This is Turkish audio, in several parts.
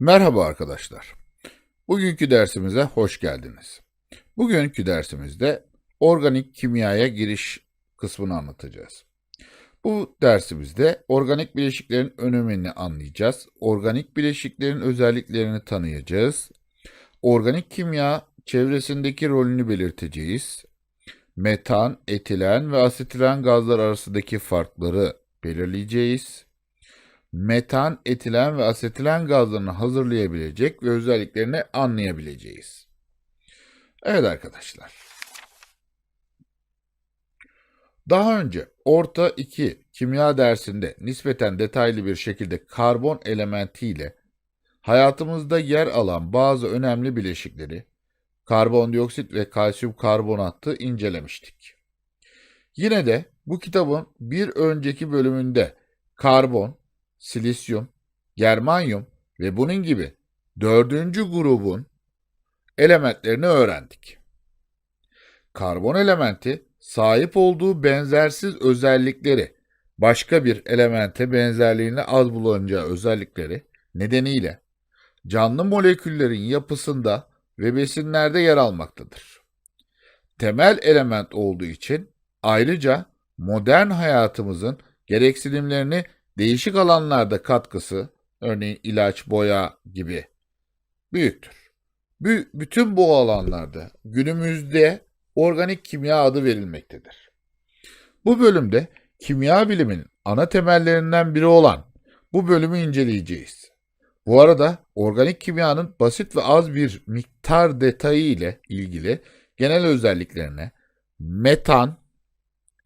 Merhaba arkadaşlar. Bugünkü dersimize hoş geldiniz. Bugünkü dersimizde organik kimyaya giriş kısmını anlatacağız. Bu dersimizde organik bileşiklerin önemini anlayacağız. Organik bileşiklerin özelliklerini tanıyacağız. Organik kimya çevresindeki rolünü belirteceğiz. Metan, etilen ve asetilen gazlar arasındaki farkları belirleyeceğiz metan, etilen ve asetilen gazlarını hazırlayabilecek ve özelliklerini anlayabileceğiz. Evet arkadaşlar. Daha önce Orta 2 kimya dersinde nispeten detaylı bir şekilde karbon elementiyle hayatımızda yer alan bazı önemli bileşikleri karbondioksit ve kalsiyum karbonatı incelemiştik. Yine de bu kitabın bir önceki bölümünde karbon, silisyum, germanyum ve bunun gibi dördüncü grubun elementlerini öğrendik. Karbon elementi sahip olduğu benzersiz özellikleri başka bir elemente benzerliğine az bulunacağı özellikleri nedeniyle canlı moleküllerin yapısında ve besinlerde yer almaktadır. Temel element olduğu için ayrıca modern hayatımızın gereksinimlerini değişik alanlarda katkısı, örneğin ilaç, boya gibi büyüktür. Bü- bütün bu alanlarda günümüzde organik kimya adı verilmektedir. Bu bölümde kimya biliminin ana temellerinden biri olan bu bölümü inceleyeceğiz. Bu arada organik kimyanın basit ve az bir miktar detayı ile ilgili genel özelliklerine metan,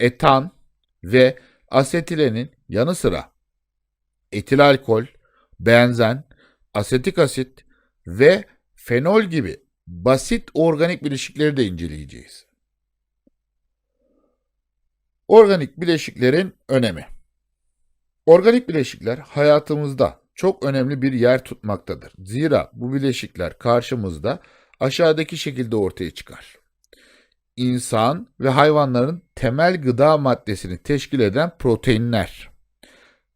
etan ve asetilenin yanı sıra etil alkol, benzen, asetik asit ve fenol gibi basit organik bileşikleri de inceleyeceğiz. Organik bileşiklerin önemi. Organik bileşikler hayatımızda çok önemli bir yer tutmaktadır. Zira bu bileşikler karşımızda aşağıdaki şekilde ortaya çıkar. İnsan ve hayvanların temel gıda maddesini teşkil eden proteinler,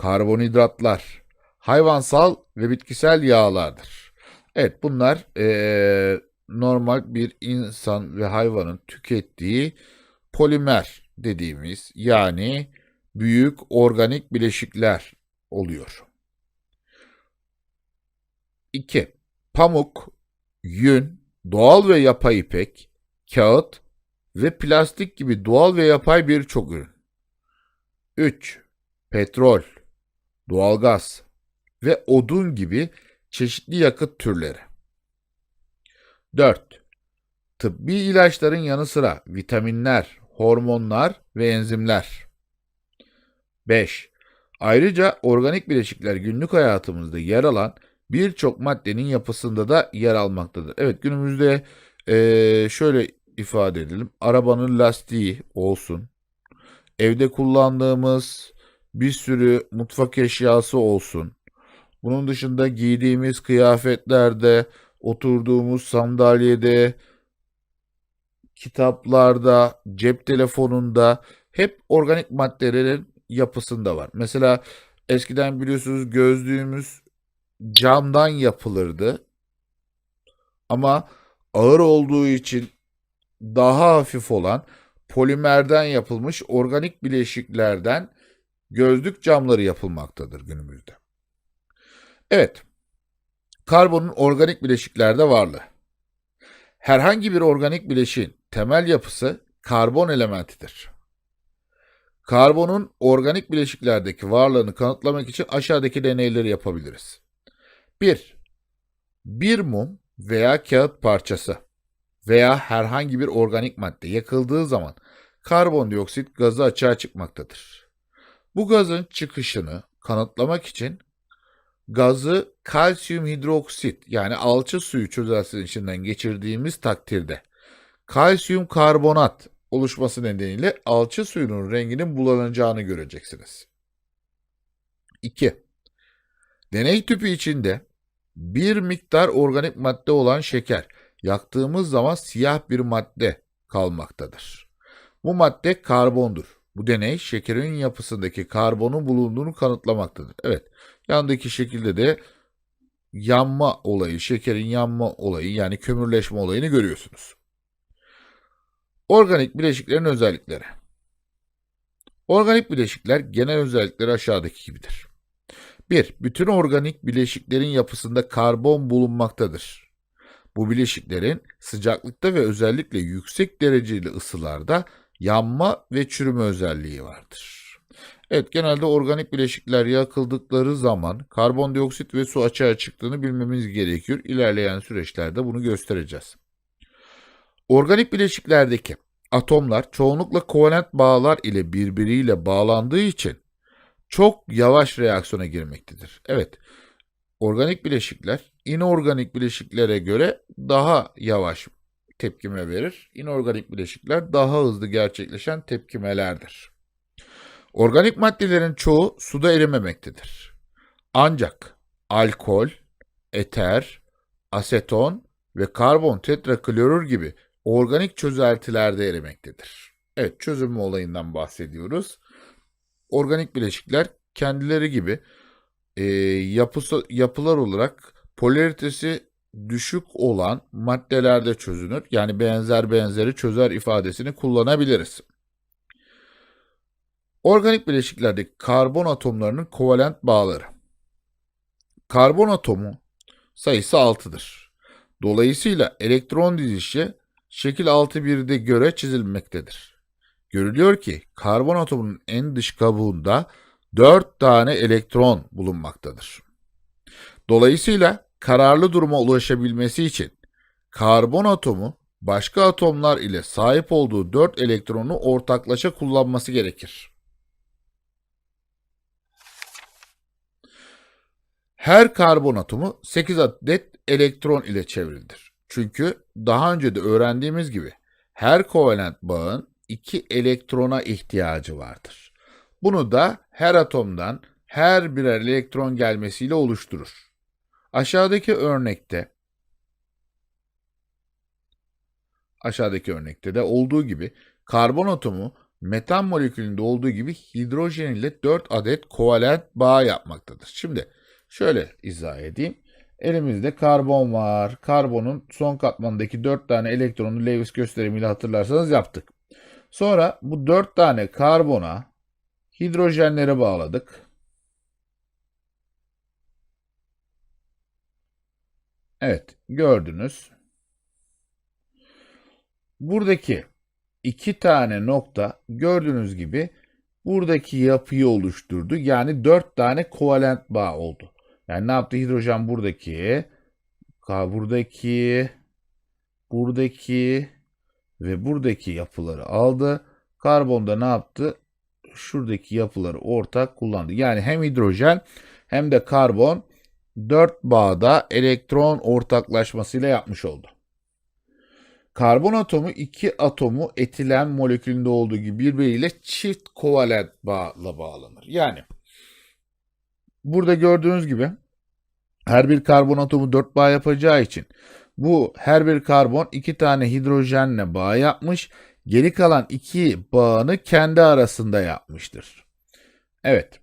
karbonhidratlar, hayvansal ve bitkisel yağlardır. Evet bunlar eee, normal bir insan ve hayvanın tükettiği polimer dediğimiz yani büyük organik bileşikler oluyor. 2. Pamuk, yün, doğal ve yapay ipek, kağıt ve plastik gibi doğal ve yapay birçok ürün. 3. Petrol, doğalgaz ve odun gibi çeşitli yakıt türleri. 4. Tıbbi ilaçların yanı sıra vitaminler, hormonlar ve enzimler. 5. Ayrıca organik bileşikler günlük hayatımızda yer alan birçok maddenin yapısında da yer almaktadır. Evet günümüzde eee, şöyle ifade edelim. Arabanın lastiği olsun. Evde kullandığımız bir sürü mutfak eşyası olsun. Bunun dışında giydiğimiz kıyafetlerde, oturduğumuz sandalyede, kitaplarda, cep telefonunda hep organik maddelerin yapısında var. Mesela eskiden biliyorsunuz gözlüğümüz camdan yapılırdı. Ama ağır olduğu için daha hafif olan polimerden yapılmış organik bileşiklerden gözlük camları yapılmaktadır günümüzde. Evet, karbonun organik bileşiklerde varlığı. Herhangi bir organik bileşiğin temel yapısı karbon elementidir. Karbonun organik bileşiklerdeki varlığını kanıtlamak için aşağıdaki deneyleri yapabiliriz. 1. Bir mum veya kağıt parçası veya herhangi bir organik madde yakıldığı zaman karbondioksit gazı açığa çıkmaktadır. Bu gazın çıkışını kanıtlamak için gazı kalsiyum hidroksit yani alçı suyu çözeltisinin içinden geçirdiğimiz takdirde kalsiyum karbonat oluşması nedeniyle alçı suyunun renginin bulanacağını göreceksiniz. 2. Deney tüpü içinde bir miktar organik madde olan şeker yaktığımız zaman siyah bir madde kalmaktadır. Bu madde karbondur. Bu deney şekerin yapısındaki karbonun bulunduğunu kanıtlamaktadır. Evet, yandaki şekilde de yanma olayı, şekerin yanma olayı yani kömürleşme olayını görüyorsunuz. Organik bileşiklerin özellikleri. Organik bileşikler genel özellikleri aşağıdaki gibidir. 1. Bütün organik bileşiklerin yapısında karbon bulunmaktadır. Bu bileşiklerin sıcaklıkta ve özellikle yüksek dereceli ısılarda yanma ve çürüme özelliği vardır. Evet genelde organik bileşikler yakıldıkları zaman karbondioksit ve su açığa çıktığını bilmemiz gerekiyor. İlerleyen süreçlerde bunu göstereceğiz. Organik bileşiklerdeki atomlar çoğunlukla kovalent bağlar ile birbiriyle bağlandığı için çok yavaş reaksiyona girmektedir. Evet, organik bileşikler inorganik bileşiklere göre daha yavaş tepkime verir. İnorganik bileşikler daha hızlı gerçekleşen tepkimelerdir. Organik maddelerin çoğu suda erimemektedir. Ancak alkol, eter, aseton ve karbon tetraklorür gibi organik çözeltilerde erimektedir. Evet çözünme olayından bahsediyoruz. Organik bileşikler kendileri gibi e, yapısı, yapılar olarak polaritesi düşük olan maddelerde çözünür. Yani benzer benzeri çözer ifadesini kullanabiliriz. Organik bileşiklerdeki karbon atomlarının kovalent bağları. Karbon atomu sayısı 6'dır. Dolayısıyla elektron dizilişi şekil 6.1'de göre çizilmektedir. Görülüyor ki karbon atomunun en dış kabuğunda 4 tane elektron bulunmaktadır. Dolayısıyla kararlı duruma ulaşabilmesi için karbon atomu başka atomlar ile sahip olduğu 4 elektronu ortaklaşa kullanması gerekir. Her karbon atomu 8 adet elektron ile çevrilidir. Çünkü daha önce de öğrendiğimiz gibi her kovalent bağın 2 elektrona ihtiyacı vardır. Bunu da her atomdan her birer elektron gelmesiyle oluşturur. Aşağıdaki örnekte aşağıdaki örnekte de olduğu gibi karbon atomu metan molekülünde olduğu gibi hidrojen ile 4 adet kovalent bağ yapmaktadır. Şimdi şöyle izah edeyim. Elimizde karbon var. Karbonun son katmandaki 4 tane elektronu Lewis gösterimiyle hatırlarsanız yaptık. Sonra bu 4 tane karbona hidrojenleri bağladık. Evet, gördünüz. Buradaki iki tane nokta gördüğünüz gibi buradaki yapıyı oluşturdu. Yani 4 tane kovalent bağ oldu. Yani ne yaptı? Hidrojen buradaki, buradaki, buradaki ve buradaki yapıları aldı. Karbon da ne yaptı? Şuradaki yapıları ortak kullandı. Yani hem hidrojen hem de karbon 4 bağda elektron ortaklaşmasıyla yapmış oldu. Karbon atomu iki atomu etilen molekülünde olduğu gibi birbiriyle çift kovalent bağla bağlanır. Yani burada gördüğünüz gibi her bir karbon atomu 4 bağ yapacağı için bu her bir karbon iki tane hidrojenle bağ yapmış. Geri kalan iki bağını kendi arasında yapmıştır. Evet.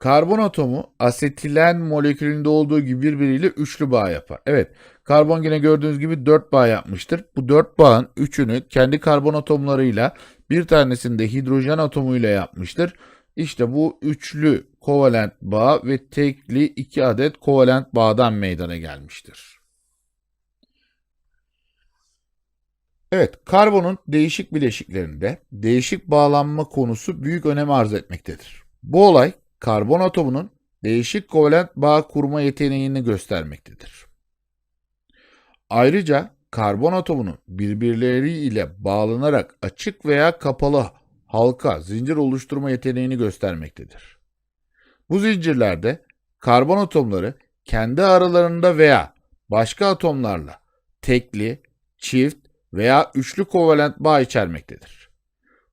Karbon atomu asetilen molekülünde olduğu gibi birbiriyle üçlü bağ yapar. Evet, karbon yine gördüğünüz gibi 4 bağ yapmıştır. Bu 4 bağın üçünü kendi karbon atomlarıyla bir tanesini de hidrojen atomuyla yapmıştır. İşte bu üçlü kovalent bağ ve tekli iki adet kovalent bağdan meydana gelmiştir. Evet, karbonun değişik bileşiklerinde değişik bağlanma konusu büyük önem arz etmektedir. Bu olay karbon atomunun değişik kovalent bağ kurma yeteneğini göstermektedir. Ayrıca karbon atomunun birbirleriyle bağlanarak açık veya kapalı halka, zincir oluşturma yeteneğini göstermektedir. Bu zincirlerde karbon atomları kendi aralarında veya başka atomlarla tekli, çift veya üçlü kovalent bağ içermektedir.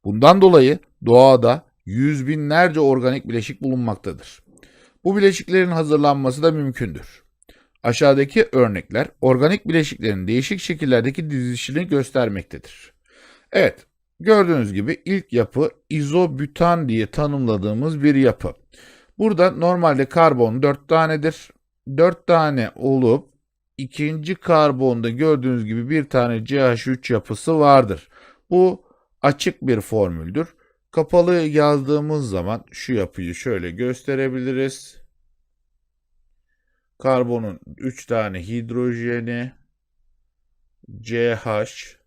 Bundan dolayı doğada yüz binlerce organik bileşik bulunmaktadır. Bu bileşiklerin hazırlanması da mümkündür. Aşağıdaki örnekler organik bileşiklerin değişik şekillerdeki dizilişini göstermektedir. Evet, gördüğünüz gibi ilk yapı izobütan diye tanımladığımız bir yapı. Burada normalde karbon 4 tanedir. 4 tane olup ikinci karbonda gördüğünüz gibi bir tane CH3 yapısı vardır. Bu açık bir formüldür. Kapalı yazdığımız zaman şu yapıyı şöyle gösterebiliriz. Karbonun 3 tane hidrojeni CH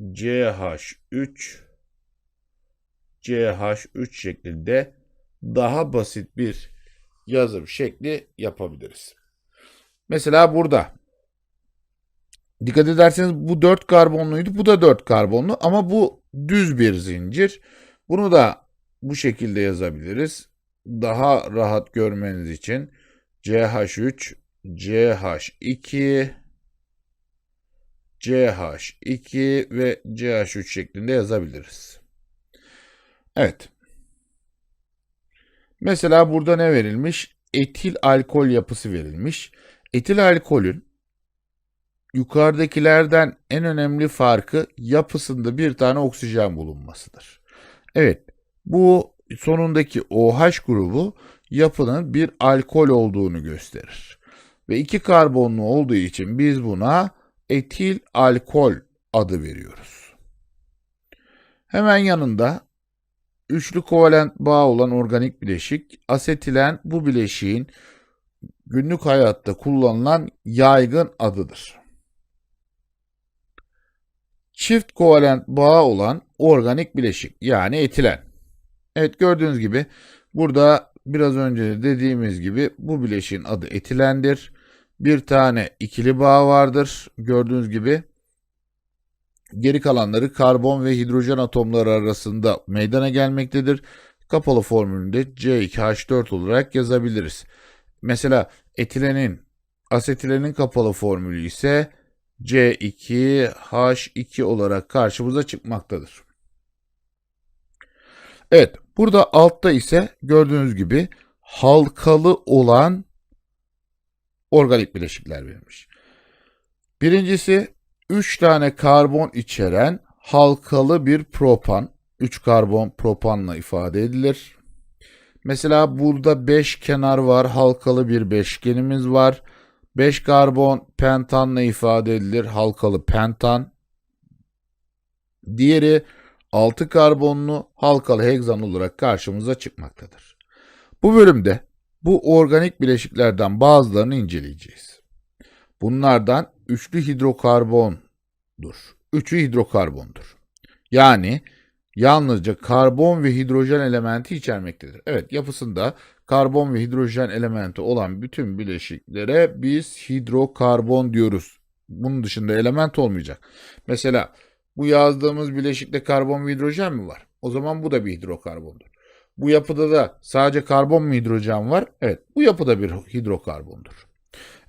CH3 CH3 şeklinde daha basit bir yazım şekli yapabiliriz. Mesela burada dikkat ederseniz bu 4 karbonluydu. Bu da 4 karbonlu ama bu düz bir zincir. Bunu da bu şekilde yazabiliriz. Daha rahat görmeniz için CH3 CH2 CH2 ve CH3 şeklinde yazabiliriz. Evet. Mesela burada ne verilmiş? Etil alkol yapısı verilmiş. Etil alkolün yukarıdakilerden en önemli farkı yapısında bir tane oksijen bulunmasıdır. Evet, bu sonundaki OH grubu yapının bir alkol olduğunu gösterir. Ve iki karbonlu olduğu için biz buna etil alkol adı veriyoruz. Hemen yanında üçlü kovalent bağ olan organik bileşik asetilen bu bileşiğin günlük hayatta kullanılan yaygın adıdır. Çift kovalent bağ olan organik bileşik yani etilen. Evet gördüğünüz gibi burada biraz önce de dediğimiz gibi bu bileşiğin adı etilendir. Bir tane ikili bağ vardır. Gördüğünüz gibi geri kalanları karbon ve hidrojen atomları arasında meydana gelmektedir. Kapalı formülünde C2H4 olarak yazabiliriz. Mesela etilenin, asetilenin kapalı formülü ise C2H2 olarak karşımıza çıkmaktadır. Evet, burada altta ise gördüğünüz gibi halkalı olan organik bileşikler verilmiş. Birincisi 3 tane karbon içeren halkalı bir propan. 3 karbon propanla ifade edilir. Mesela burada 5 kenar var. Halkalı bir beşgenimiz var. 5 karbon pentanla ifade edilir. Halkalı pentan. Diğeri 6 karbonlu halkalı hegzan olarak karşımıza çıkmaktadır. Bu bölümde bu organik bileşiklerden bazılarını inceleyeceğiz. Bunlardan üçlü hidrokarbondur. Üçü hidrokarbondur. Yani yalnızca karbon ve hidrojen elementi içermektedir. Evet yapısında karbon ve hidrojen elementi olan bütün bileşiklere biz hidrokarbon diyoruz. Bunun dışında element olmayacak. Mesela bu yazdığımız bileşikte karbon ve hidrojen mi var? O zaman bu da bir hidrokarbondur. Bu yapıda da sadece karbon mu hidrojen var? Evet bu yapıda bir hidrokarbondur.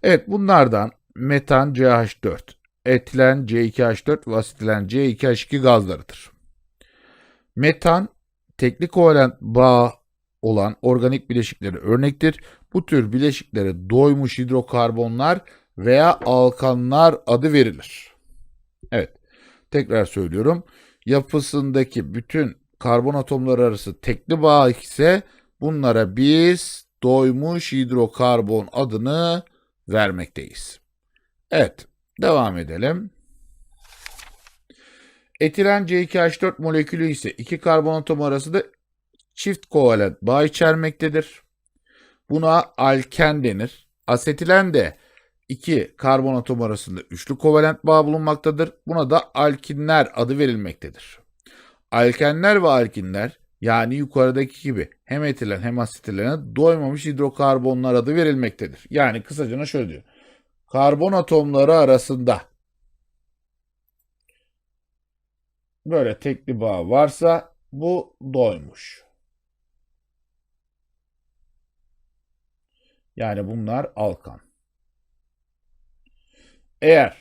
Evet bunlardan metan CH4, etilen C2H4 ve asetilen C2H2 gazlarıdır. Metan tekli kovalent bağ olan organik bileşikleri örnektir. Bu tür bileşiklere doymuş hidrokarbonlar veya alkanlar adı verilir. Evet, tekrar söylüyorum. Yapısındaki bütün karbon atomları arası tekli bağ ise bunlara biz doymuş hidrokarbon adını vermekteyiz. Evet, devam edelim. Etilen C2H4 molekülü ise iki karbon atomu arasında çift kovalent bağ içermektedir. Buna alken denir. Asetilen de iki karbon atomu arasında üçlü kovalent bağ bulunmaktadır. Buna da alkinler adı verilmektedir. Alkenler ve alkinler yani yukarıdaki gibi hem etilen hem asetilene doymamış hidrokarbonlar adı verilmektedir. Yani kısacana şöyle diyor. Karbon atomları arasında böyle tekli bağ varsa bu doymuş. Yani bunlar alkan. Eğer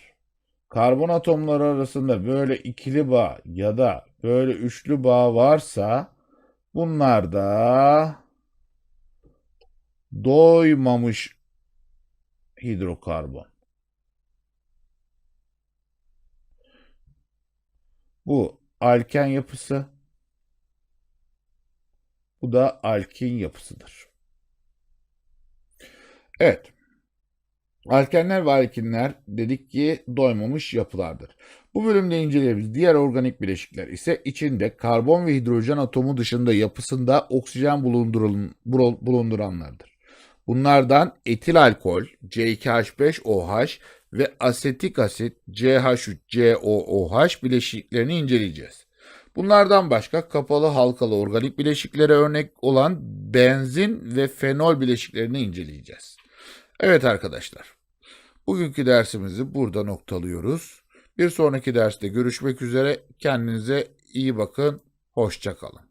karbon atomları arasında böyle ikili bağ ya da böyle üçlü bağ varsa bunlar da doymamış hidrokarbon. Bu alken yapısı. Bu da alkin yapısıdır. Evet. Alkenler ve alkinler dedik ki doymamış yapılardır. Bu bölümde inceleyeceğimiz diğer organik bileşikler ise içinde karbon ve hidrojen atomu dışında yapısında oksijen bulunduranlardır. Bunlardan etil alkol, C2H5OH ve asetik asit CH3COOH bileşiklerini inceleyeceğiz. Bunlardan başka kapalı halkalı organik bileşiklere örnek olan benzin ve fenol bileşiklerini inceleyeceğiz. Evet arkadaşlar. Bugünkü dersimizi burada noktalıyoruz. Bir sonraki derste görüşmek üzere. Kendinize iyi bakın. Hoşça kalın.